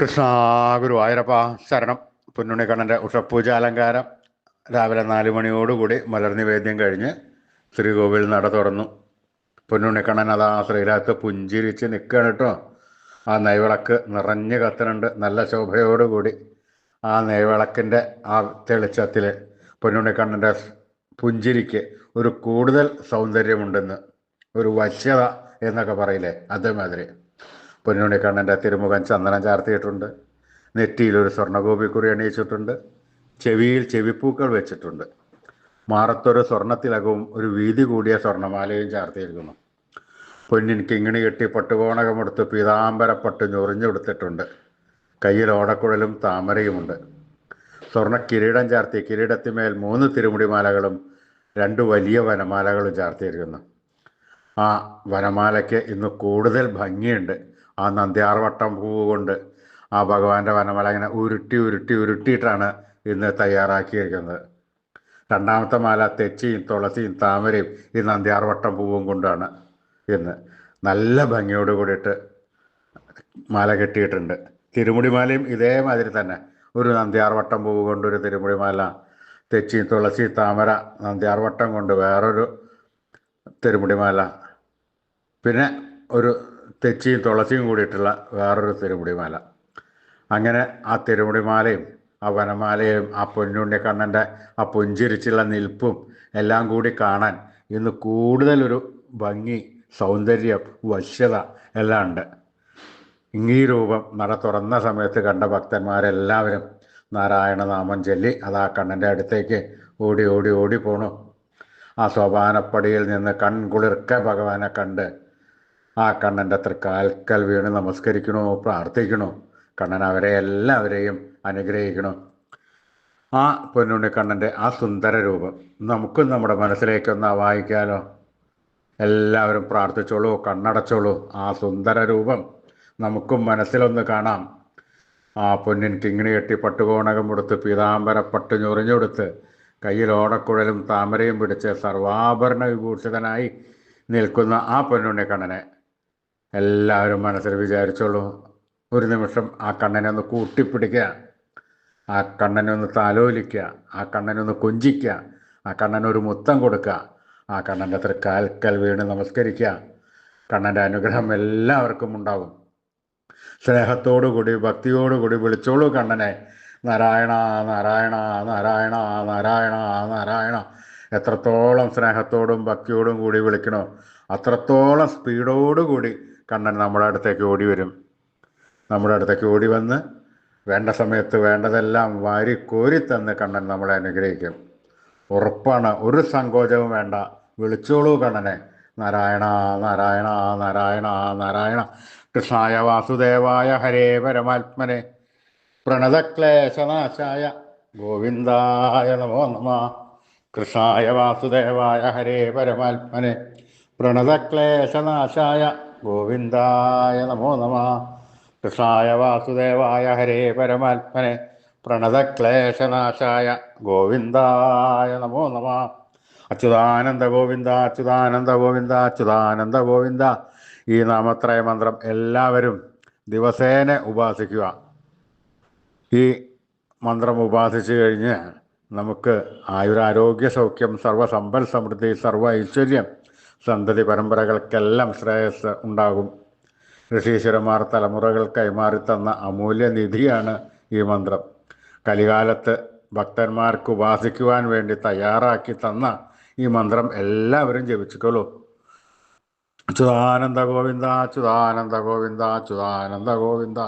കൃഷ്ണ ആയിരപ്പ ശരണം. പൊന്നുണിക്കണ്ണന്റെ ഉഷപ്പൂജ അലങ്കാരം രാവിലെ നാല് മണിയോടുകൂടി മലർനിവേദ്യം കഴിഞ്ഞ് ശ്രീകോവിൽ നട തുറന്നു. പൊന്നുണിക്കണ്ണൻ അതാ ശ്രീരാത്ത് പുഞ്ചിരിച്ച് നിൽക്കുകയാണ് കേട്ടോ ആ നെയ്വിളക്ക് നിറഞ്ഞ് കത്തുന്നുണ്ട്. നല്ല ശോഭയോടുകൂടി ആ നെയ്വിളക്കിന്റെ ആ തെളിച്ചത്തിൽ പൊന്നുണിക്കണ്ണന്റെ പുഞ്ചിരിക്ക് ഒരു കൂടുതൽ സൗന്ദര്യമുണ്ടെന്ന്. ഒരു വശ്യത എന്നൊക്കെ പറയില്ലേ? അതേമാതിരി. പൊന്നുണ്ണിക്കണ്ണന്റെ തിരുമുഖം ചന്ദനം ചാർത്തിയിട്ടുണ്ട്. നെറ്റിയിൽ ഒരു സ്വർണഗോപിക്കുറി അണിയിച്ചിട്ടുണ്ട്. ചെവിയിൽ ചെവിപ്പൂക്കൾ വെച്ചിട്ടുണ്ട്. മാറത്തൊരു സ്വർണത്തിലകവും ഒരു വീതി കൂടിയ സ്വർണമാലയും ചാർത്തിയിരിക്കുന്നു. പൊന്നിൻ കിങ്ങിണി കെട്ടി പട്ടുകോണകമെടുത്ത് പീതാംബരപ്പട്ട് ഞൊറിഞ്ഞെടുത്തിട്ടുണ്ട്. കയ്യിൽ ഓടക്കുഴലും താമരയുമുണ്ട്. സ്വർണ കിരീടം ചാർത്തി കിരീടത്തിമേൽ മൂന്ന് തിരുമുടിമാലകളും രണ്ട് വലിയ വനമാലകളും ചാർത്തിയിരിക്കുന്നു. ആ വനമാലയ്ക്ക് ഇന്ന് കൂടുതൽ ഭംഗിയുണ്ട്. ആ നന്ദ്യാർവട്ടം പൂവ് കൊണ്ട് ആ ഭഗവാന്റെ വനമല ഇങ്ങനെ ഉരുട്ടി ഉരുട്ടി ഉരുട്ടിയിട്ടാണ് ഇന്ന് തയ്യാറാക്കിയിരിക്കുന്നത്. രണ്ടാമത്തെ മാല തെച്ചിയും തുളസിയും താമരയും ഈ നന്ദ്യാർവട്ടം പൂവും കൊണ്ടാണ് ഇന്ന്. നല്ല ഭംഗിയോട് കൂടിയിട്ട് മാല കെട്ടിയിട്ടുണ്ട്. തിരുമുടിമാലയും ഇതേമാതിരി തന്നെ. ഒരു നന്ദ്യാർവട്ടം പൂവ് കൊണ്ട് ഒരു തിരുമുടിമാല തെച്ചി തുളസി താമര നന്ദ്യാർവട്ടം കൊണ്ട് വേറൊരു തിരുമുടിമാല. പിന്നെ ഒരു തെച്ചിയും തുളസിയും കൂടിയിട്ടുള്ള വേറൊരു തിരുമുടിമാല. അങ്ങനെ ആ തിരുമുടിമാലയും ആ വനമാലയും ആ പൊന്നുണ്ണിക്കണ്ണന്റെ ആ പുഞ്ചിരിച്ചുള്ള നിൽപ്പും എല്ലാം കൂടി കാണാൻ ഇന്ന് കൂടുതലൊരു ഭംഗി സൗന്ദര്യം വശ്യത എല്ലാം ഉണ്ട്. ഇങ്ങീ രൂപം നട തുറന്ന സമയത്ത് കണ്ട ഭക്തന്മാരെല്ലാവരും നാരായണ നാമം ചൊല്ലി അത് ആ കണ്ണന്റെ അടുത്തേക്ക് ഓടി ഓടി ഓടി പോണു. ആ സോപാനപ്പടിയിൽ നിന്ന് കൺകുളിർക്ക ഭഗവാനെ കണ്ട് ആ കണ്ണന്റെ അത്ര കാൽക്കൽ വീണ് നമസ്കരിക്കണോ പ്രാർത്ഥിക്കണോ? കണ്ണൻ അവരെ എല്ലാവരെയും അനുഗ്രഹിക്കണോ? ആ പൊന്നുണ്ണി കണ്ണന്റെ ആ സുന്ദര രൂപം നമുക്കും നമ്മുടെ മനസ്സിലേക്കൊന്ന് വായിക്കാലോ എല്ലാവരും പ്രാർത്ഥിച്ചോളൂ കണ്ണടച്ചോളൂ. ആ സുന്ദര രൂപം നമുക്കും മനസ്സിലൊന്ന് കാണാം. ആ പൊന്നിൻ കിങ്ങിണി കെട്ടി പട്ടുകോണകം കൊടുത്ത് പീതാംബര പട്ടു ഞൊറിഞ്ഞെടുത്ത് കയ്യിൽ ഓടക്കുഴലും താമരയും പിടിച്ച് സർവാഭരണ വിഭൂഷിതനായി നിൽക്കുന്ന ആ പൊന്നുണ്ണി കണ്ണനെ എല്ലാവരും മനസ്സിൽ വിചാരിച്ചോളൂ. ഒരു നിമിഷം ആ കണ്ണനെ ഒന്ന് കൂട്ടിപ്പിടിക്കുക. ആ കണ്ണനെ ഒന്ന് താലോലിക്കുക. ആ കണ്ണനെ ഒന്ന് കൊഞ്ചിക്കുക. ആ കണ്ണനൊരു മുത്തം കൊടുക്കുക. ആ കണ്ണന്റെ അത്ര കാൽക്കൽ വീണ് നമസ്കരിക്കുക. കണ്ണന്റെ അനുഗ്രഹം എല്ലാവർക്കും ഉണ്ടാകും. സ്നേഹത്തോടുകൂടി ഭക്തിയോടുകൂടി വിളിച്ചോളൂ കണ്ണനെ. നാരായണ നാരായണ നാരായണ നാരായണ നാരായണ. എത്രത്തോളം സ്നേഹത്തോടും ഭക്തിയോടും കൂടി വിളിക്കണോ അത്രത്തോളം സ്പീഡോടുകൂടി കണ്ണൻ നമ്മുടെ അടുത്തേക്ക് ഓടി വരും നമ്മുടെ അടുത്തേക്ക് ഓടി വന്ന് വേണ്ട സമയത്ത് വേണ്ടതെല്ലാം വാരി തന്ന് കണ്ണൻ നമ്മളെ അനുഗ്രഹിക്കും. ഉറപ്പാണ് ഒരു സങ്കോചവും വേണ്ട. വിളിച്ചോളൂ കണ്ണനെ. നാരായണ നാരായണ നാരായണ നാരായണ. കൃഷ്ണായ വാസുദേവായ ഹരേ പരമാത്മനെ. പ്രണതക്ലേശനാശായ ഗോവിന്ദായ നമോ നമ. കൃഷ്ണായ വാസുദേവായ ഹരേ പരമാത്മനെ. പ്രണതക്ലേശനാശായ ഗോവിന്ദായ നമോ നമ. കൃഷ്ണായ വാസുദേവായ ഹരേ പരമാത്മനെ. പ്രണതക്ലേശനാശായ ഗോവിന്ദായ നമോ നമ. അച്യുതാനന്ദ ഗോവിന്ദ അച്യുതാനന്ദ ഗോവിന്ദ അച്യുതാനന്ദ ഗോവിന്ദ. ഈ നാമത്രയ മന്ത്രം എല്ലാവരും ദിവസേന ഉപാസിക്കുക. ഈ മന്ത്രം ഉപാസിച്ചു കഴിഞ്ഞ് നമുക്ക് ആയുരാരോഗ്യ സൗഖ്യം സർവസമ്പൽ സമൃദ്ധി സർവ ഐശ്വര്യം സന്തതി പരമ്പരകൾക്കെല്ലാം ശ്രേയസ് ഉണ്ടാകും. ഋഷീശ്വരന്മാർ തലമുറകൾ കൈമാറി തന്ന അമൂല്യ നിധിയാണ് ഈ മന്ത്രം. കലികാലത്ത് ഭക്തന്മാർക്ക് ഉപാസിക്കുവാൻ വേണ്ടി തയ്യാറാക്കി തന്ന ഈ മന്ത്രം എല്ലാവരും ജപിച്ചുക്കോളൂ ചുതാനന്ദ ഗോവിന്ദ ചുതാനന്ദ ഗോവിന്ദ ചുതാനന്ദ ഗോവിന്ദ.